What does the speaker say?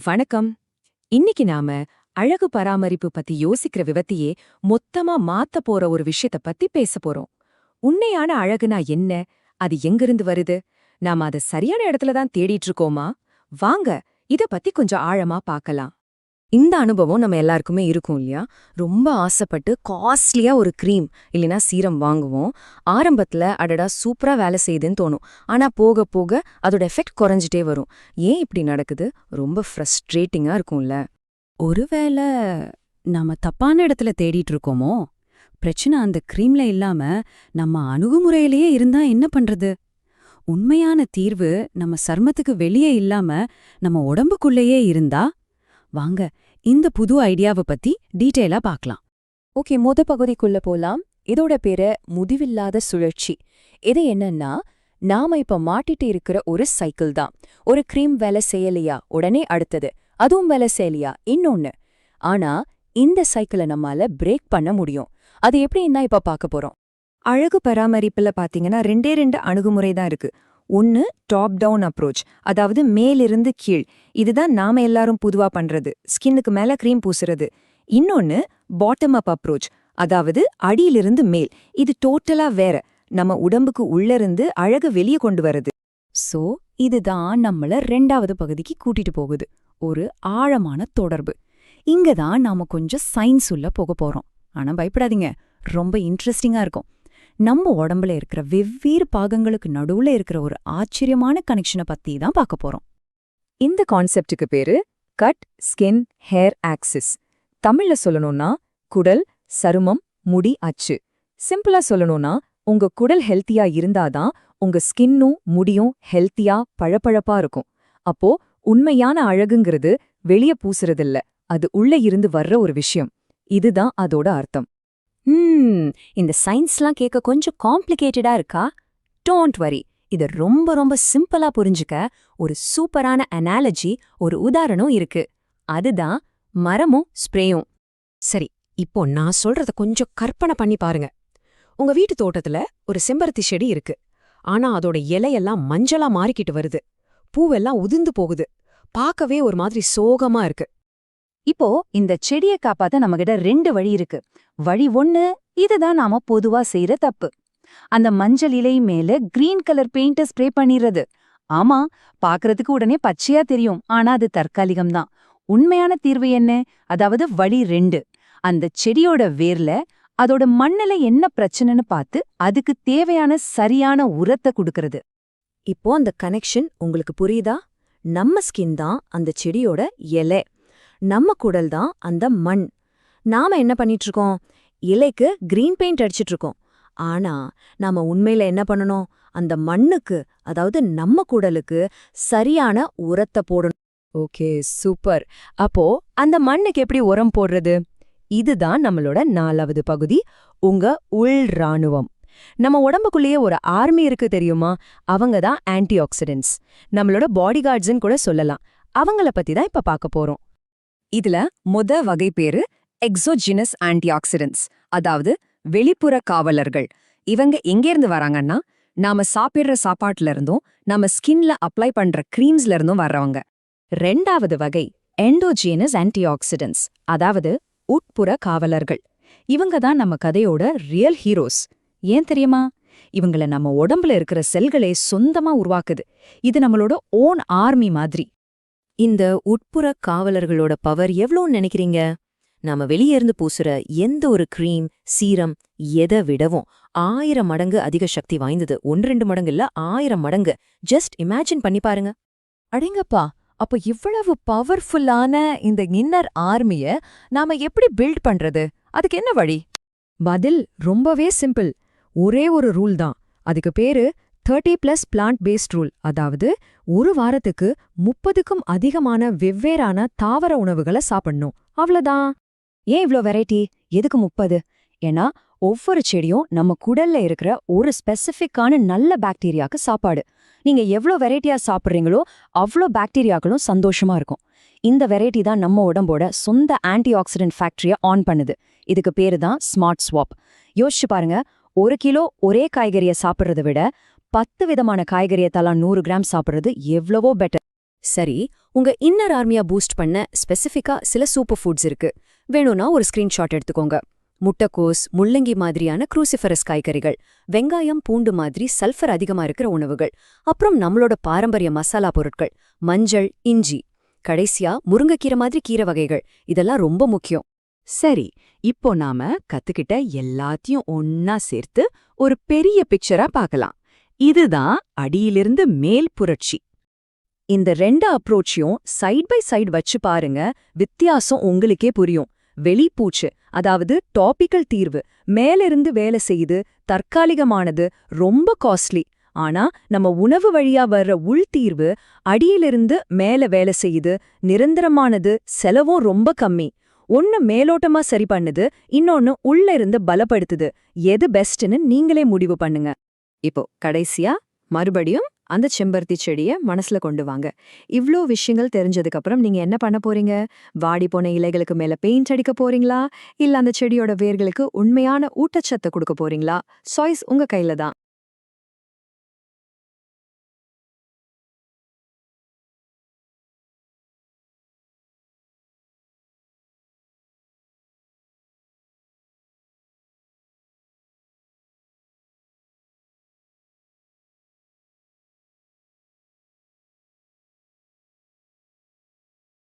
வணக்கம். இன்னைக்கு நாம அழகு பராமரிப்பு பத்தி யோசிக்கிற விபத்தியே மொத்தமா மாத்த போற ஒரு விஷயத்த பத்தி பேச போறோம். உண்மையான அழகுனா என்ன? அது எங்கிருந்து வருது? நாம அத சரியான இடத்துல தான் தேடிட்டு இருக்கோமா? வாங்க இத பத்தி கொஞ்சம் ஆழமா பார்க்கலாம். இந்த அனுபவம் நம்ம எல்லாருக்குமே இருக்கும் இல்லையா? ரொம்ப ஆசைப்பட்டு காஸ்ட்லியா ஒரு க்ரீம் இல்லைனா சீரம் வாங்குவோம். ஆரம்பத்துல அடடா சூப்பரா வேலை செய்யுதுன்னு தோணும். ஆனா போக போக அதோட எஃபெக்ட் குறைஞ்சிட்டே வரும். ஏன் இப்படி நடக்குது? ரொம்ப ஃப்ரஸ்ட்ரேட்டிங்காக இருக்கும்ல. ஒருவேளை நாம தப்பான இடத்துல தேடிட்டு இருக்கோமோ? பிரச்சனை அந்த க்ரீம்ல இல்லாம நம்ம அணுகுமுறையிலேயே இருந்தா என்ன பண்றது? உண்மையான தீர்வு நம்ம சர்மத்துக்கு வெளியே இல்லாம நம்ம உடம்புக்குள்ளேயே இருந்தா? வாங்க இந்த புது ஐடியாவை பத்தி டீட்டெயிலா பார்க்கலாம் ஓகே முத பகுதிக்குள்ள போலாம். இதோட பேரு முதிவில்லாத சுழற்சி. இது என்னன்னா நாம இப்ப மாட்டிட்டு இருக்கிற ஒரு சைக்கிள் தான். ஒரு க்ரீம் வேலை செய்யலையா? உடனே அடுத்தது. அதுவும் வேலை செய்யலையா? இன்னொன்னு. ஆனா இந்த சைக்கிளை நம்மால பிரேக் பண்ண முடியும். அது எப்படின்னா இப்ப பார்க்க போறோம்? அழகு பராமரிப்புல பாத்தீங்கன்னா ரெண்டே ரெண்டு அணுகுமுறை தான் இருக்கு. ஒன்னு டாப் டவுன் அப்ரோச் அதாவது மேலிருந்து கீழ். இதுதான் நாம எல்லாரும் பொதுவா பண்றது. ஸ்கின்னுக்கு மேல க்ரீம் பூசுறது. இன்னொன்னு பாட்டம் அப் அப்ரோச் அதாவது அடியிலிருந்து மேல். இது டோட்டலா வேற. நம்ம உடம்புக்கு உள்ளிருந்து அழக வெளியே கொண்டு வருது சோ இதுதான் நம்மள ரெண்டாவது பகுதிக்கு கூட்டிட்டு போகுது. ஒரு ஆழமான தொடர்பு. இங்க தான் நாம கொஞ்சம் சயின்ஸ் உள்ள போக போறோம். ஆனா பயப்படாதீங்க. ரொம்ப இன்ட்ரெஸ்டிங்கா இருக்கும். நம்ம உடம்புல இருக்கிற வெவ்வேறு பாகங்களுக்கு நடுவுல இருக்கிற ஒரு ஆச்சரியமான கனெக்ஷனை பத்தி தான் பார்க்க போறோம். இந்த கான்செப்டுக்கு பேரு கட் ஸ்கின் ஹேர் ஆக்சிஸ் தமிழ்ல சொல்லணும்னா குடல் சருமம் முடி அச்சு. சிம்பிளா சொல்லணும்னா உங்க குடல் ஹெல்த்தியா இருந்தாதான் உங்க ஸ்கின்னும் முடியும் ஹெல்த்தியா பழப்பழப்பா இருக்கும். அப்போ உண்மையான அழகுங்கிறது வெளிய பூசுறதில்ல அது உள்ள இருந்து வர்ற ஒரு விஷயம். இதுதான் அதோட அர்த்தம். ம் இந்த சயின்ஸ்லாம் கேட்க கொஞ்சம் காம்ப்ளிகேட்டடா இருக்கா? Don't worry. இத ரொம்ப ரொம்ப சிம்பிளா புரிஞ்சுக்க ஒரு சூப்பரான அனாலஜி ஒரு உதாரணம் இருக்கு. அதுதான் மரமும் ஸ்ப்ரேயும். சரி இப்போ நான் சொல்றத கொஞ்சம் கற்பனை பண்ணி பாருங்க. உங்க வீட்டு தோட்டத்துல ஒரு செம்பருத்தி செடி இருக்கு. ஆனா அதோட இலையெல்லாம் மஞ்சளா மாறிக்கிட்டு வருது. பூவெல்லாம் உதிர்ந்து போகுது. பார்க்கவே ஒரு மாதிரி சோகமா இருக்கு. இப்போ இந்த செடியை காப்பாத்த நம்மகிட்ட ரெண்டு வழி இருக்கு. வழி ஒண்ணு இதுதான் நாம பொதுவா செய்யற தப்பு. அந்த மஞ்சள் இலை மேல கிரீன் கலர் பெயிண்ட ஸ்ப்ரே பண்ணிடுறது ஆமா பாக்குறதுக்கு உடனே பச்சையா தெரியும் ஆனா அது தற்காலிகம் தான். உண்மையான தீர்வு என்ன? அதாவது வழி ரெண்டு. அந்த செடியோட வேர்ல அதோட மண்ணுல என்ன பிரச்சனைன்னு பார்த்து அதுக்கு தேவையான சரியான உரத்தை கொடுக்கறது. இப்போ அந்த கனெக்ஷன் உங்களுக்கு புரியுதா? நம்ம ஸ்கின் தான் அந்த செடியோட இலை. நம்ம குடல் தான் அந்த மண். நாம என்ன பண்ணிட்டு இருக்கோம் இலைக்கு கிரீன் பெயிண்ட் அடிச்சிட்டு இருக்கோம் ஆனா நாம உண்மையில என்ன பண்ணணும்? அந்த மண்ணுக்கு அதாவது நம்ம குடலுக்கு சரியான உரத்தை போடணும். Okay super. அப்போ அந்த மண்ணுக்கு எப்படி உரம் போடுறது? இதுதான் நம்மளோட நாலாவது பகுதி உங்க உள் ராணுவம் நம்ம உடம்புக்குள்ளேயே ஒரு ஆர்மி இருக்கு தெரியுமா? அவங்க தான் ஆன்டி ஆக்சிடென்ட்ஸ் நம்மளோட பாடி கார்ட்ஸ்ன்னு கூட சொல்லலாம். அவங்கள பத்தி தான் இப்ப பார்க்க போறோம். இதுல முத வகை பேரு எக்ஸோஜினஸ் ஆன்டி ஆக்சிடென்ட்ஸ் அதாவது வெளிப்புற காவலர்கள். இவங்க எங்கேருந்து வராங்கன்னா நாம சாப்பிடுற சாப்பாட்டுல இருந்தும் நம்ம ஸ்கின்ல அப்ளை பண்ற கிரீம்ஸ்ல இருந்தும் வர்றவங்க. ரெண்டாவது வகை எண்டோஜினஸ் ஆன்டிஆக்சிடென்ட்ஸ் அதாவது உட்புற காவலர்கள். இவங்க தான் நம்ம கதையோட ரியல் ஹீரோஸ் ஏன் தெரியுமா? இவங்கள நம்ம உடம்புல இருக்கிற செல்களே சொந்தமா உருவாக்குது. இது நம்மளோட ஓன் ஆர்மி மாதிரி. இந்த உட்புற காவலர்களோட பவர் எவ்வளோன்னு நினைக்கிறீங்க? நாம வெளியே இருந்து பூசுற எந்த ஒரு க்ரீம் சீரம் எதை விடவும் ஆயிரம் மடங்கு அதிக சக்தி வாய்ந்தது. ஒன்று ரெண்டு மடங்கு இல்ல ஆயிரம் மடங்கு. ஜஸ்ட் இமேஜின் பண்ணி பாருங்க. அடேங்கப்பா அப்ப இவ்வளவு பவர்ஃபுல்லான இந்த இன்னர் ஆர்மிய நாம எப்படி பில்ட் பண்றது? அதுக்கு என்ன வழி? பதில் ரொம்பவே சிம்பிள் ஒரே ஒரு ரூல் தான். அதுக்கு பேரு thirty plus plant based rule அதாவது ஒரு வாரத்துக்கு முப்பதுக்கும் அதிகமான வெவ்வேறான தாவர உணவுகளை சாப்பிடணும். அவ்வளோதான் ஏன் இவ்ளோ வெரைட்டி எதுக்கு முப்பது? ஏன்னா ஒவ்வொரு செடியும் நம்ம குடல்ல இருக்கிற ஒரு ஸ்பெசிஃபிக்கான நல்ல பாக்டீரியாக்கு சாப்பாடு. நீங்க எவ்ளோ வெரைட்டியா சாப்பிடுறீங்களோ அவ்ளோ பாக்டீரியாக்களும் சந்தோஷமா இருக்கும். இந்த வெரைட்டி தான் நம்ம உடம்போட சொந்த ஆன்டி ஆக்சிடென்ட் ஃபேக்டரியை ஆன் பண்ணுது. இதுக்கு பேரு தான் ஸ்மார்ட் ஸ்வாப் யோசிச்சு பாருங்க ஒரு கிலோ ஒரே காய்கறியை சாப்பிடுறத விட பத்து விதமான காய்கறியை தலா நூறு கிராம் சாப்பிட்றது எவ்வளவோ பெட்டர் சரி உங்க இன்னர் ஆர்மியா பூஸ்ட் பண்ண ஸ்பெசிஃபிக்கா சில சூப்பர் ஃபுட்ஸ் இருக்கு. வேணும்னா ஒரு ஸ்கிரீன்ஷாட் எடுத்துக்கோங்க. முட்டைக்கோஸ் முள்ளங்கி மாதிரியான குரூசிஃபரஸ் காய்கறிகள் வெங்காயம் பூண்டு மாதிரி சல்ஃபர் அதிகமா இருக்கிற உணவுகள் அப்புறம் நம்மளோட பாரம்பரிய மசாலா பொருட்கள் மஞ்சள் இஞ்சி கடைசியா முருங்கைக்கீரை மாதிரி கீரை வகைகள் இதெல்லாம் ரொம்ப முக்கியம். சரி இப்போ நாம கத்துக்கிட்ட எல்லாத்தையும் ஒன்னா சேர்த்து ஒரு பெரிய பிக்சரா பார்க்கலாம். இதுதான் அடியிலிருந்து மேல் புரட்சி. இந்த ரெண்டு அப்ரோச்சையும் சைட் பை சைடு வச்சு பாருங்க வித்தியாசம் உங்களுக்கே புரியும். வெளிப்பூச்சு அதாவது டாபிக்கல் தீர்வு மேலிருந்து வேலை செய்யுது தற்காலிகமானது ரொம்ப காஸ்ட்லி ஆனா நம்ம உணவு வழியா வர்ற உள்தீர்வு அடியிலிருந்து மேல வேலை செய்யுது நிரந்தரமானது செலவும் ரொம்ப கம்மி. ஒன்னு மேலோட்டமா சரி பண்ணுது இன்னொன்னு உள்ள இருந்து பலப்படுத்துது. எது பெஸ்ட்னு நீங்களே முடிவு பண்ணுங்க. இப்போ கடைசியா மறுபடியும் அந்த செம்பருத்தி செடிய மனசுல கொண்டு வாங்க. இவ்ளோ விஷயங்கள் தெரிஞ்சதுக்கு அப்புறம் நீங்க என்ன பண்ண போறீங்க? வாடி போன இலைகளுக்கு மேல பெயிண்ட் அடிக்க போறீங்களா? இல்ல அந்த செடியோட வேர்களுக்கு உண்மையான ஊட்டச்சத்தை கொடுக்க போறீங்களா? சாய்ஸ் உங்க கையில தான்.